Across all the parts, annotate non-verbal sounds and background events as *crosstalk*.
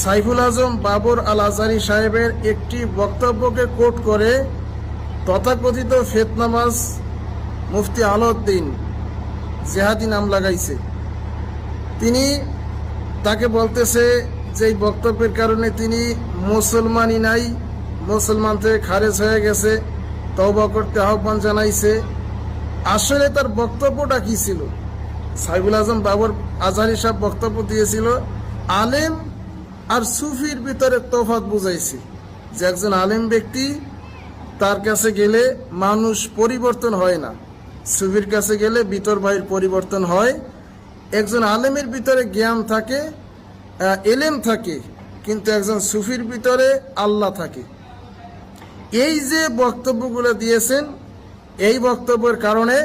সাইফুল আজম বাবর আল আজারি সাহেবের একটি বক্তব্যকে কোট করে তথাকথিত ফেতনামাজ মুফতি আলাউদ্দিন জেহাদি নাম লাগাইছে। তিনি তাকে বলতেছে যে বক্তব্যের কারণে তিনি মুসলমানই নাই, মুসলমান থেকে খারেজ হয়ে গেছে, তওবা করতে আহ্বান জানাইছে। আসলে তার বক্তব্যটা কি ছিল? সাইবুল আজম বাবর আজহারি সাহেব বক্তব্য দিয়েছিল, আলেম আর সুফির ভিতরে তফাৎ বুঝাইছে যে একজন আলেম ব্যক্তি তার কাছে গেলে মানুষ পরিবর্তন হয় না। সুফির কাছে গেলে বিতর ভাইয়ের পরিবর্তন হয়। একজন আলেমের ভিতরে জ্ঞান থাকে এলেম থাকে, কিন্তু একজন সুফির ভিতরে আল্লাহ থাকে। এই যে বক্তব্যগুলো দিয়েছেন, এই বক্তব্যের কারণে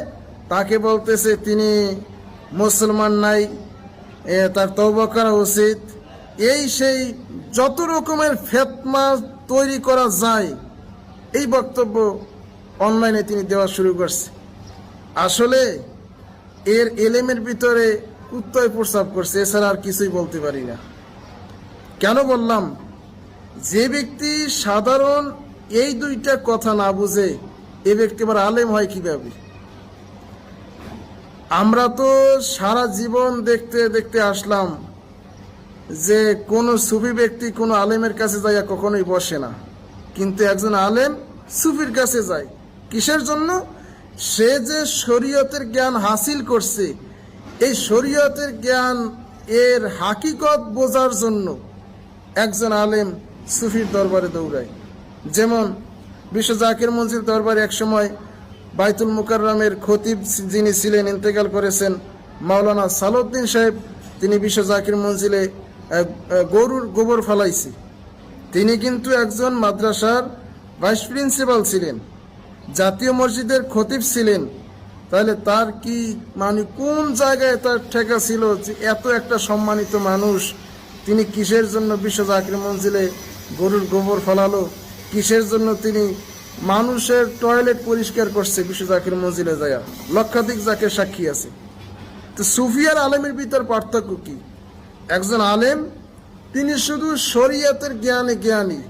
তাকে বলতেছে তিনি মুসলমান নাই তার তওবা করা উচিত। এই সেই যত রকমের ফেতমা তৈরি করা যায়, এই বক্তব্য অনলাইনে তিনি দেওয়া শুরু করছে। আসলে এর এলেমের ভিতরে কুত্তয় প্রস্তাব করছে, এছাড়া আর কিছুই বলতে পারি না। কেন বললাম? যে ব্যক্তি সাধারণ এই দুইটা কথা না বুঝে এ ব্যক্তি আবার আলেম হয় কীভাবে? আমরা তো সারা জীবন দেখতে দেখতে আসলাম যে কোনো সুফি ব্যক্তি কোনো আলেমের কাছে যাইয়া কখনোই বসে না। কিন্তু একজন আলেম সুফির কাছে যায়। কিসের জন্য? সে যে শরীয়তের জ্ঞান হাসিল করছে, এই শরীয়তের জ্ঞান এর হাকিকত বোঝার জন্য একজন আলেম সুফির দরবারে দৌড়ায়। যেমন বিশ্ব জাকির মঞ্জিল দরবারে একসময় বাইতুল মুকাররমের খতিব যিনি ছিলেন, ইন্তেকাল করেছেন, মাওলানা সালউদ্দিন সাহেব, তিনি বিশ্ব জাকির মঞ্জিলে গরুর গোবর ফেলাইছে। তিনি কিন্তু একজন মাদ্রাসার ভাইস প্রিন্সিপাল ছিলেন, জাতীয় মসজিদের খতিব ছিলেন। তাহলে তার কি মানে কোন জায়গায় তার ঠেকা ছিল যে এত একটা সম্মানিত মানুষ? তিনি কিসের জন্য বিশ্ব জাকির মঞ্জিলে গরুর গোবর ফলালো? কিসের জন্য তিনি মানুষের টয়লেট পরিষ্কার করছে বিশ্ব জাকির মঞ্জিলে যায়? লক্ষাধিক যাকে সাক্ষী আছে। তো সুফিয়ার আলমের ভিতর পার্থক্য কি? একজন আলেম, তিনি শুধু শরীয়তের জ্ঞানে জ্ঞানী।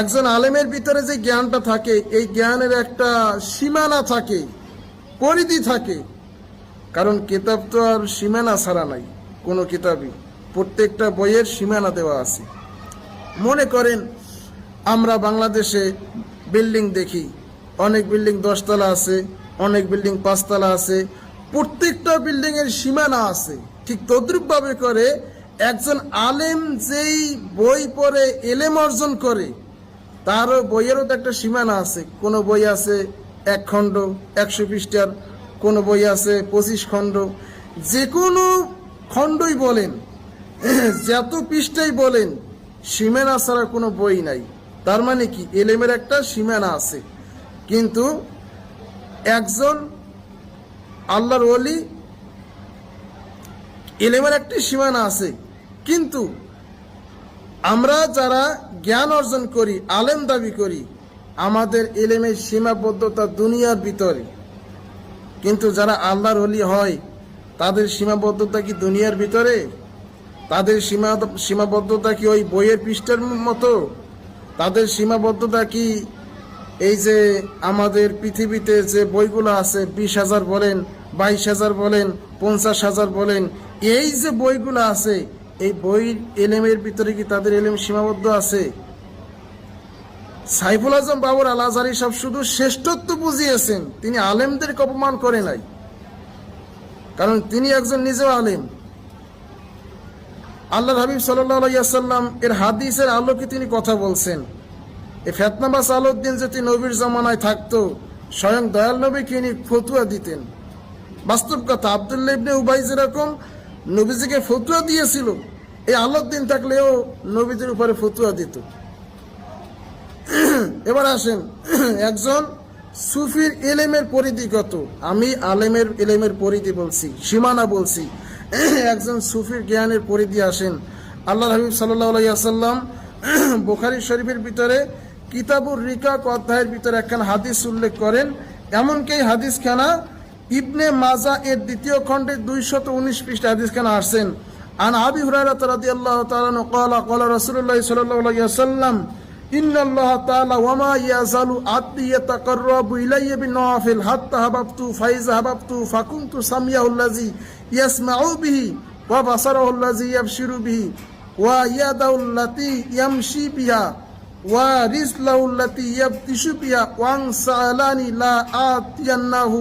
একজন আলেমের ভিতরে যে জ্ঞানটা থাকে, এই জ্ঞানের একটা সীমানা থাকে, পরিধি থাকে। কারণ কিতাব তো আর সীমানা ছাড়া নাই, কোনো কিতাবই। প্রত্যেকটা বইয়ের সীমানা দেওয়া আছে। মনে করেন, আমরা বাংলাদেশে বিল্ডিং দেখি, অনেক বিল্ডিং দশতলা আছে, অনেক বিল্ডিং পাঁচতলা আছে, প্রত্যেকটা বিল্ডিং এর সীমানা আছে। ঠিক তদ্রুপভাবে করে, একজন আলেম যেই বই পড়ে, এলেম অর্জন করে, তারও বইয়েরও তো একটা সীমানা আছে। কোনো বই আছে এক খণ্ড, একশো পৃষ্ঠার, কোনো বই আছে পঁচিশ খণ্ড। যে কোনো খণ্ডই বলেন, যত পৃষ্ঠাই বলেন, সীমানা ছাড়া কোনো বই নাই। তার মানে কি? এলেমের একটা সীমানা আছে। কিন্তু একজন আল্লাহর ওলি এলেমের একটি সীমানা আছে। কিন্তু আমরা যারা জ্ঞান অর্জন করি, আলেম দাবি করি, আমাদের এলেমের সীমাবদ্ধতা দুনিয়ার ভিতরে। কিন্তু যারা আল্লাহর হলি হয়, তাদের সীমাবদ্ধতা কি দুনিয়ার ভিতরে? তাদের সীমা সীমাবদ্ধতা কি ওই বইয়ের পৃষ্ঠার মতো? তাদের সীমাবদ্ধতা কি এই যে আমাদের পৃথিবীতে যে বইগুলো আছে, বিশ হাজার বলেন, বাইশ হাজার বলেন, পঞ্চাশ হাজার বলেন এই যে বইগুলো আছে, এই বই এলেমের ভিতরে কি তাদের এলেম সীমাবদ্ধ আছে? সাইফুল আজম বাবর আল আজহারি সব শুধু শ্রেষ্ঠত্ব বুঝিয়েছেন, তিনি আলেমদেরকে অপমান করে নাই। কারণ তিনি একজন নিজেও আলেম। আল্লাহ হাবিব সাল্লাম এর হাদিসের আলোকে তিনি কথা বলছেন। এই ফেতনাবাস আলউদ্দিন যদি নবীর জমানায় থাকতো, স্বয়ং দয়াল নবীকে ইনি ফতুয়া দিতেন। বাস্তব কথা, আবদুল্লাহ ইবনে উবাই যেরকম নবীজিকে ফতুয়া দিয়েছিল। এই আলোর দিন থাকলেও নবীদের উপরে ফতুয়া দিত। এবার আসেন, একজন সুফির এলেমের পরিধি কত? আমি আলেমের এলেমের পরিধি বলছি, সীমানা বলছি। একজন সুফির জ্ঞানের পরিধি আসেন। আল্লাহ হাবিব সাল্লাম বোখারি শরীফের ভিতরে কিতাবুর রিকা অধ্যায়ের ভিতরে একখান হাদিস উল্লেখ করেন। এমনকি এই হাদিসখানা ইবনে মাজা এর দ্বিতীয় খণ্ডে দুইশত উনিশ পৃষ্ঠা হাদিসখানা আসছেন عن أبي هريرة رضي الله تعالى عنه قال قال رسول الله صلى الله عليه وسلم إن الله تعالى وما يزال عبدي يتقرب إلي بالنوافل حتى هببت فإذا هببت فكنت سميعه الذي يسمع به وبصره الذي يبشر به ويده التي يمشي بها ورجله التي يبتش بها وان سألني لا آتينه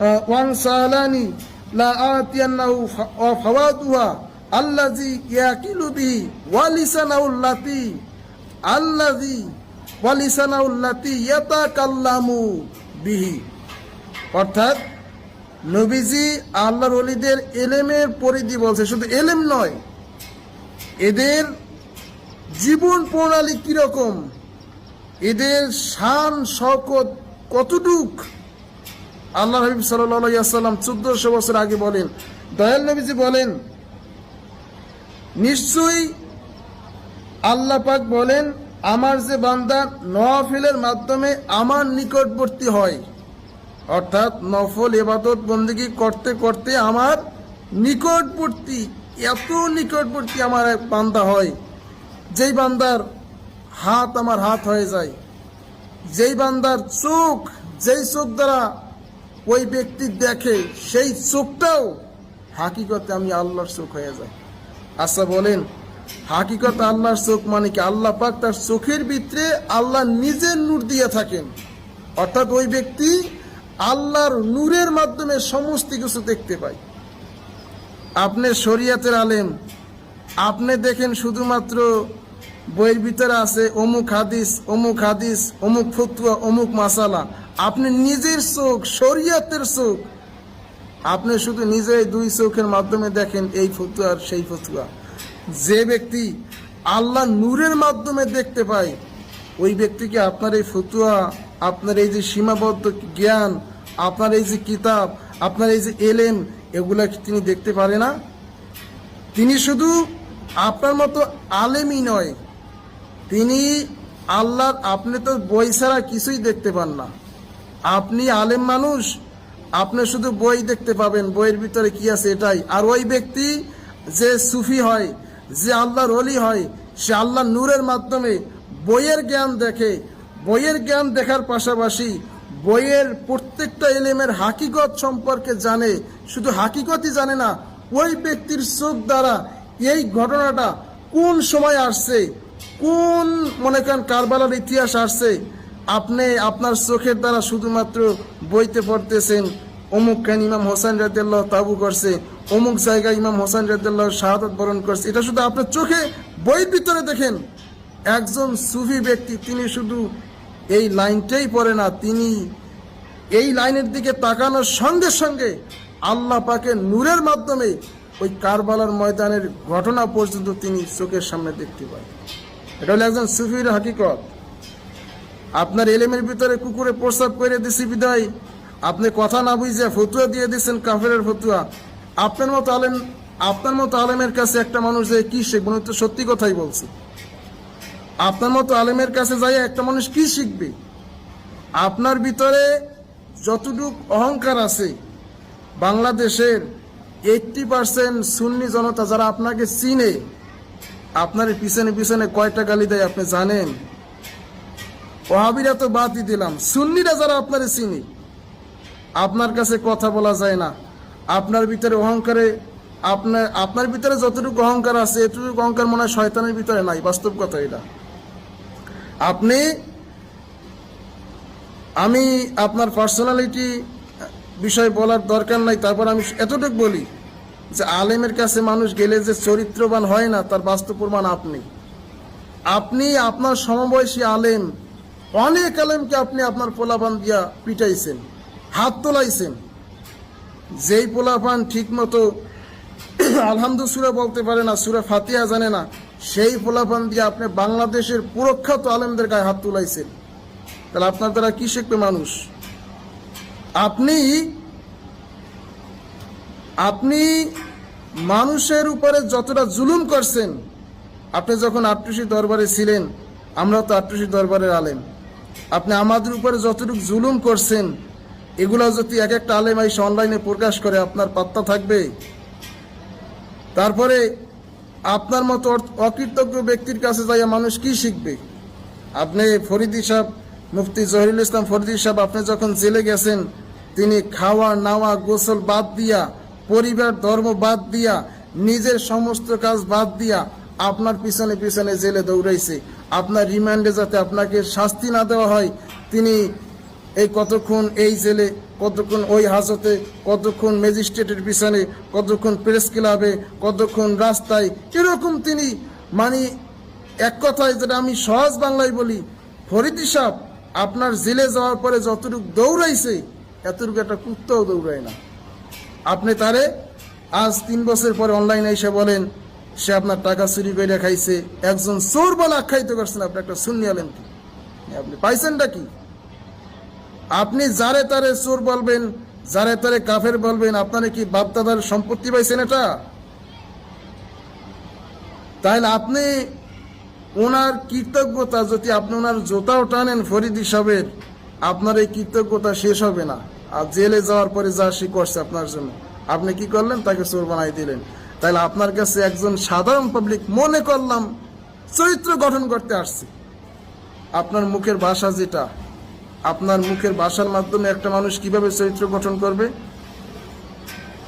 ওয়ান সালানি লা আতিয়ান্নাহু ওয়া ফাওয়াদুহা আল্লাযী ইয়াকিলু বিহি ওয়া লিসানাহু আল্লাতী আল্লাযী ওয়া লিসানাহু আল্লাতী ইয়াতাকাল্লামু বিহি। অর্থাৎ নবীজি আল্লাহর অলিদের এলেমের পরিধি বলছে, শুধু এলেম নয়, এদের জীবন প্রণালী কীরকম, এদের শান শকত কতটুক আল্লাহ হাবিব সাল্লাম চোদ্দশো বছর আগে বলেন, দয়াল নবীজি বলেন, নিশ্চয়ই আল্লাহ পাক বলেন, আমার যে বান্দা নফিলের মাধ্যমে আমার নিকটবর্তী হয়। অর্থাৎ নফল এবাদত বন্দিগি করতে করতে আমার নিকটবর্তী, এত নিকটবর্তী আমার এক বান্দা হয়, যেই বান্দার হাত আমার হাত হয়ে যায়, যেই বান্দার চোখ, যেই চোখ দ্বারা ওই ব্যক্তি দেখে সেই চোখটাও হাকিকতে আমি আল্লাহর চোখ হয়ে যায় আচ্ছা বলেন, হাকিকত আল্লাহর চোখ মানে কি? আল্লাহ পাক তার চোখের ভিতরে আল্লাহ নিজের নূর দিয়ে থাকেন। অর্থাৎ ওই ব্যক্তি আল্লাহর নূরের মাধ্যমে সমস্ত কিছু দেখতে পায়। আপনি শরিয়াতের আলেম, আপনি দেখেন শুধুমাত্র বইয়ের ভিতরে আছে অমুক হাদিস অমুক হাদিস, অমুক ফতুয়া, অমুক মাসালা। আপনি নিজের চোখ, শরিয়াতের চোখ। আপনি শুধু নিজে দুই চোখের মাধ্যমে দেখেন, এই ফতুয়ার সেই ফতুয়া। যে ব্যক্তি আল্লাহ নূরের মাধ্যমে দেখতে পায়, ওই ব্যক্তিকে আপনার এই ফতুয়া, আপনার এই যে সীমাবদ্ধ জ্ঞান, আপনার এই যে কিতাব, আপনার এই যে এলেম, এগুলা তিনি দেখতে পারে না? তিনি শুধু আপনার মতো আলেমই নয়, তিনি আল্লাহর, আপনি তো বই ছাড়া কিছুই দেখতে পান না। আপনি আলেম মানুষ, আপনি শুধু বই দেখতে পাবেন, বইয়ের ভিতরে কি আছে এটাই। আর ওই ব্যক্তি যে সুফি হয়, যে আল্লাহর অলি হয়, সে আল্লাহ নূরের মাধ্যমে বইয়ের জ্ঞান দেখে। বইয়ের জ্ঞান দেখার পাশাপাশি বইয়ের প্রত্যেকটা এলেমের হাকিকত সম্পর্কে জানে। শুধু হাকিকতই জানে না, ওই ব্যক্তির চোখ দ্বারা এই ঘটনাটা কোন সময় আসছে, কোন মনে করেন কারবালার ইতিহাস আসছে আপনি আপনার চোখের দ্বারা শুধুমাত্র বইতে পড়তেছেন। অমুক খান ইমাম হোসেন রাদিয়াল্লাহ তাবু করছে, অমুক জায়গায় ইমাম হোসেন রাদিয়াল্লাহ শাহাদত বরণ করছে। এটা শুধু আপনার চোখে বইয়ের ভিতরে দেখেন। একজন সুফি ব্যক্তি, তিনি শুধু এই লাইনটাই পড়ে না, তিনি এই লাইনের দিকে তাকানোর সঙ্গে সঙ্গে আল্লাহ পাকে নূরের মাধ্যমে ওই কারবালার ময়দানের ঘটনা পর্যন্ত তিনি চোখের সামনে দেখতে পান। এটা হলো একজন সুফির হাকিকত। আপনার এলেমের ভিতরে কুকুরে প্রস্তাব করে দিছি বিদায়। আপনি কথা না বুঝে ফতুয়া দিয়ে দিচ্ছেন কাফেরের ফতুয়া। আপনার মতো আলেম, আপনার মতো আলেমের কাছে একটা মানুষ যে কি শিখবে? তো সত্যি কথাই বলছে। আপনার মতো আলেমের কাছে যাই একটা মানুষ কি শিখবে? আপনার ভিতরে যতটুক অহংকার আছে, বাংলাদেশের এইটটি পার্সেন্ট সুন্নি জনতা যারা আপনাকে চিনে, আপনার পিছনে পিছনে কয়টা গালি দেয় আপনি জানেন? ওহাবিরা তো বাদই দিলাম। সুন্নিরা যারা আপনারে চিনি, আপনার কাছে কথা বলা যায় না। আপনার ভিতরে অহংকারে আপনার আপনার ভিতরে যতটুকু অহংকার আছে, এতটুকু অহংকার মনে হয় শয়তানের ভিতরে নাই, বাস্তব কথা এটা। আপনি, আমি আপনার পার্সোনালিটি বিষয় বলার দরকার নাই, তারপর আমি এতটুকু বলি যে আলেমের কাছে মানুষ গেলে যে চরিত্রবান হয় না, তার বাস্তব প্রমাণ আপনি। আপনি আপনার সমবয়সী আলেম অনেক আলেমকে আপনি আপনার পোলাপান দিয়া পিটাইছেন, হাত তোলাইছেন। যেই পোলাপান ঠিক মতো *clears throat* আলহামদু সুরা বলতে পারে না, সুরা ফাতিহা জানে না, সেই পোলাপান দিয়ে আপনি বাংলাদেশের প্রখ্যাত আলেমদের গায়ে হাত তুলাইছেন। তাহলে আপনার দ্বারা কি শিখবে মানুষ? আপনি আপনি মানুষের উপরে যতটা জুলুম করছেন, আপনি যখন আটটুসি দরবারে ছিলেন, আমরা তো আটটুসি দরবারের আলেম। আপনি আমাদের উপরে যতটুকু জুলুম করছেন, এগুলো যদি এক একটা আলেম এসে অনলাইনে প্রকাশ করে, আপনার পাত্তা থাকবে। তারপরে আপনার মতো অকৃতজ্ঞ ব্যক্তির কাছে যাইয়া মানুষ কি শিখবে? আপনি ফরিদি সাহেব, মুফতি জহিরুল ইসলাম ফরিদি সাহেব, আপনি যখন জেলে গেছেন, তিনি খাওয়া, নাওয়া, গোসল বাদ দিয়া, পরিবার, ধর্ম বাদ দিয়া, নিজের সমস্ত কাজ বাদ দিয়া, আপনার পিছনে পিছনে জেলে দৌড়াইছে। আপনার রিমান্ডে যাতে আপনাকে শাস্তি না দেওয়া হয়, তিনি এই কতক্ষণ এই জেলে, কতক্ষণ ওই হাজতে, কতক্ষণ ম্যাজিস্ট্রেটের পিছনে, কতক্ষণ প্রেস ক্লাবে, কতক্ষণ রাস্তায়, এরকম তিনি মানে এক কথায় যেটা আমি সহজ বাংলায় বলি, ফরিদি সাহ আপনার জেলে যাওয়ার পরে যতটুকু দৌড়াইছে, এতটুকু একটা কুত্তাও দৌড়ায় না। আপনি তারে আজ তিন বছর পরে অনলাইনে এসে বলেন সে আপনার টাকা চুরি করে খাইছে, একজন চোর বলে আখ্যায়িত করছেন আপনি, একটা শুনি আলেন কি? আপনি পাইছেনটা কি? আপনি যারে তারে চোর বলবেন, যারে তারে কাফের বলবেন, আপনারা কি বাপদাদার সম্পত্তি পাইছেন এটা? তাহলে আপনি ওনার কৃতজ্ঞতা, যদি আপনি ওনার জোতাও টানেন ফরিদ হিসাবের আপনার এই কৃতজ্ঞতা শেষ হবে না। আর জেলে যাওয়ার পরে যা সে করছে আপনার জন্য। আপনি কি করলেন? তাকে চোর বানাই দিলেন। তাহলে আপনার কাছে একজন সাধারণ পাবলিক মনে করলাম চরিত্র গঠন করতে আসছে। আপনার মুখের ভাষা যেটা, আপনার মুখের ভাষার মাধ্যমে একটা মানুষ কীভাবে চরিত্র গঠন করবে?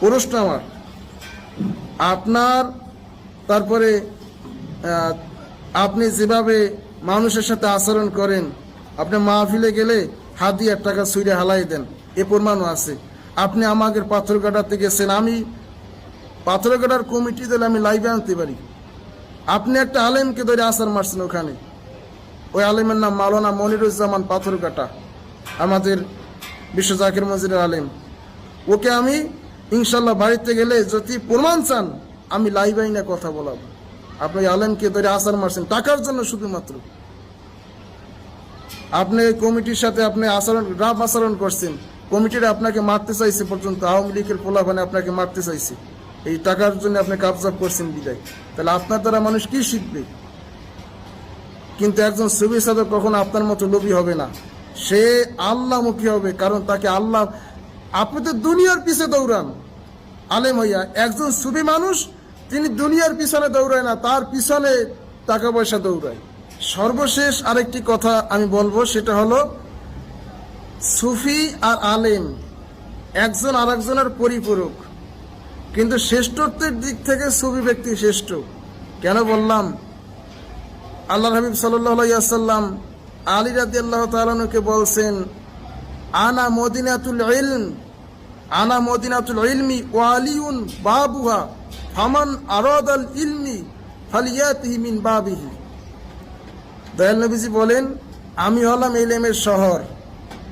প্রশ্ন আমার। আপনার, তারপরে আপনি যেভাবে মানুষের সাথে আচরণ করেন, আপনি মাহফিলে গেলে হাত দিয়ে টাকা ছুঁড়ে হালাই দেন, এ প্রমাণও আছে। আপনি আমাকে পাথর কাটাতে গেছেন, আমি পাথর কাটার কমিটি দিলে আমি লাইভে আনতে পারি। আপনি একটা আলেমকে ধরে আসার মারছেন ওখানে। ওই আলেমের নাম মাওলানা মনিরুজ্জামান পাথর কাটা আমাদের বিশ্ব জাকির মজিরের আলেম। ওকে আমি ইনশাল্লাহ বাড়িতে গেলে যদি প্রমাণ চান, আমি লাইভ আইনে কথা বলাবো। আপনি আলেমকে ধরে আসার মারছেন, টাকার জন্য শুধুমাত্র। আপনি ওই কমিটির সাথে আপনি আচরণ রাফ আচরণ করছেন। কমিটিরা আপনাকে মারতে চাইছে পর্যন্ত, আওয়ামী লীগের পোলাপানে আপনাকে মারতে চাইছে। এই টাকার জন্য আপনি কাবজাব করছেন বিদায়। তাহলে আপনার দ্বারা মানুষ কি শিখবে? কিন্তু একজন সুবি সাধক কখনো আপনার মতো লোভী হবে না। সে আল্লাহমুখী হবে, কারণ তাকে আল্লাহ আপনি তো দুনিয়ার পিছে দৌড়ান। আলেম হইয়া, একজন সুবি মানুষ, তিনি দুনিয়ার পিছনে দৌড়ায় না, তার পিছনে টাকা পয়সা দৌড়ায়। সর্বশেষ আরেকটি কথা আমি বলব, সেটা হলো, সুফি আর আলেম, একজন আরেকজনের পরিপূরক। কিন্তু শ্রেষ্ঠত্বের দিক থেকে সুফি ব্যক্তি শ্রেষ্ঠ। কেন বললাম? আল্লাহ হাবিব সাল্লাম আলী রাদি আল্লাহ তালনুকে বলছেন, আনা মদিনাতুল ইলম, আনা মদিনাতুল ইলমি ওয়ালিউন বাবুহা, ফামান আরদ আল ইলমি ফালিয়াতিহি মিন বাবিহি। দয়াল নবীজি বলেন, আমি হলাম এলেমের শহর,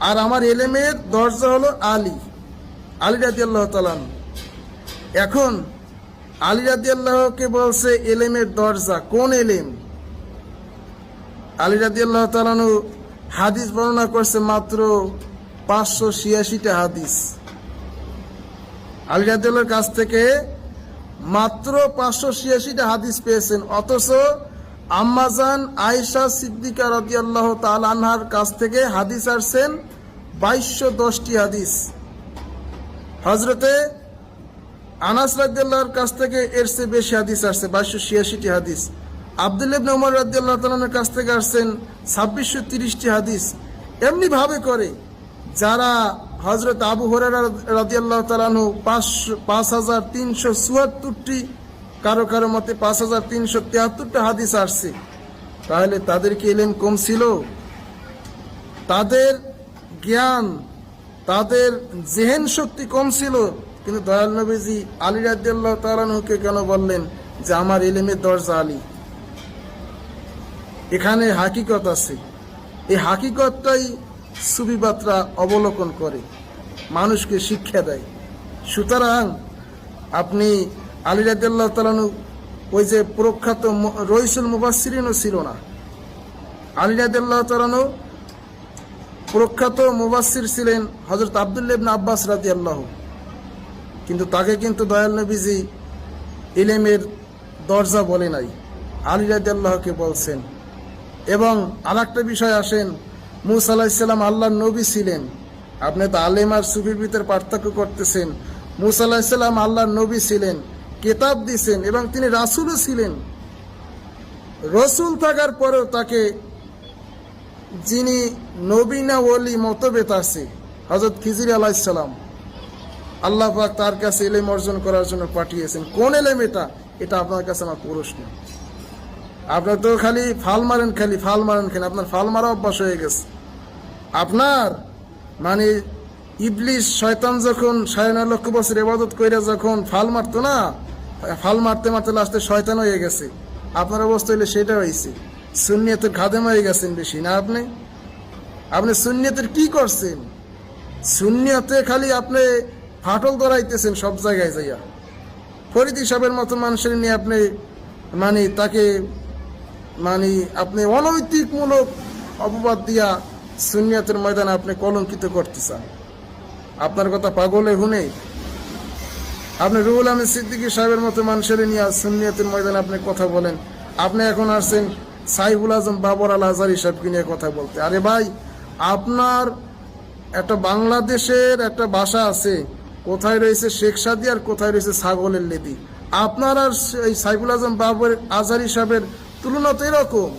আর আমার এলেমের দরজা হলো আলী আলী রাদি আল্লাহ তালান এখন আলী রাদি আল্লাহকে বলছে এলেমের দরজা, কোন এলেম? আলী রাদি আল্লাহ তালানু হাদিস বর্ণনা করছে মাত্র পাঁচশো ছিয়াশিটা হাদিস। আলী রাদি আল্লাহর কাছ থেকে মাত্র পাঁচশো ছিয়াশিটা হাদিস পেয়েছেন, অথচ আম্মাজান আয়েশা সিদ্দিকা রাদি আল্লাহ তাল আনহার কাছ থেকে হাদিস আসছেন বাইশশো দশটি হাদিস। হজরতে আনাস রাদিয়াল্লাহর কাছ থেকে এর চেয়ে বেশি হাদিস আসছে, বাইশশো ছিয়াশিটি হাদিস। আবদুল ইবনে উমর রাদিয়াল্লাহ তাআলার কাছ থেকে আসছেন ছাব্বিশশো তিরিশটি হাদিস। এমনি ভাবে করে যারা হজরত আবু হরারা রাদিয়াল্লাহ তালানহু পাঁচ পাঁচ হাজার তিনশো চুয়াত্তরটি, কারও কারও মতে পাঁচ হাজার তিনশো তিয়াত্তরটা হাদিস আসছে। তাহলে তাদের কি এলেম কম ছিল? তাদের জ্ঞান, তাদের জেহেন শক্তি কম ছিল। কিন্তু দয়াল নবীজি আলী রাদিয়াল্লাহ তালানহুকে কেন বললেন যে আমার এলেমের দরজা আলী? এখানে হাকিকত আছে। এই হাকিকতটাই সুবিবাত্রা অবলোকন করে, মানুষকে শিক্ষা দেয়। সুতরাং আপনি আলী রাদিয়াল্লাহ তালানু ওই যে প্রখ্যাত রইসুল মুবাসিরিনও ছিল না। আলী রাদিয়াল্লাহ তালানু প্রখ্যাত মুবাসির ছিলেন হজরত আবদুল্লাহ ইবনে আব্বাস রাদি আল্লাহ কিন্তু তাকে কিন্তু দয়াল নবীজি ইলেমের দরজা বলে নাই। আলী রাদি বলছেন। এবং আর একটা বিষয় আসেন, মুসা আলাহিসাল্লাম আল্লাহর নবী ছিলেন। আপনি তো আলেম আর সুফির পার্থক্য করতেছেন। মুসা আলাহিসাল্লাম আল্লাহর নবী ছিলেন, কেতাব দিছেন এবং তিনি রাসুলও ছিলেন। রসুল থাকার পরেও তাকে যিনি নবীনা ওলি মতবেত আছে হজরত খিজির আলাইসালাম আল্লাহ তার কাছে এলেম অর্জন করার জন্য পাঠিয়েছেন। কোন এলেম এটা? এটা আপনার কাছে আমার প্রশ্ন। আপনার তো খালি ফাল মারেন, খালি ফাল মারেন, খালি আপনার ফাল মারা অভ্যাস হয়ে গেছে। আপনার মানে ইবলিশ শয়তান যখন সাড়ে নয় লক্ষ বছর এবাদত কইরা যখন ফাল মারতো না, ফাল মারতে মারতে লাস্টে শয়তান হয়ে গেছে। আপনার অবস্থা হইলে সেটা হয়েছে শূন্যতের খাদেম হয়ে গেছেন বেশি, না আপনি? আপনি শূন্যতের কি করছেন? শূন্যতে খালি আপনি ফাটল ধরাইতেছেন সব জায়গায় যাইয়া। ফরিদ সাহেবের মতো মানুষের নিয়ে আপনি মানে তাকে মানে আপনি অনৈতিকমূলক অপবাদ দিয়া সুনিয়াতের ময়দানে আপনি কলঙ্কিত করতে চান আপনার কথা পাগলে হুনে আপনি রুহুল আহমেদ সিদ্দিকী সাহেবের মতো মানুষের নিয়ে সুনিয়াতের ময়দানে আপনি কথা বলেন। আপনি এখন আসছেন সাইফুল আজম বাবর আল আজহারি সাহেবকে নিয়ে কথা বলতে। আরে ভাই, আপনার একটা বাংলাদেশের একটা ভাষা আছে কোথায় রয়েছে শেখ সাদি আর কোথায় রয়েছে ছাগলের লেদি? আপনার আর এই সাইফুল আজম বাবুর আজহারি সাহেবের তুলনা তো এরকম।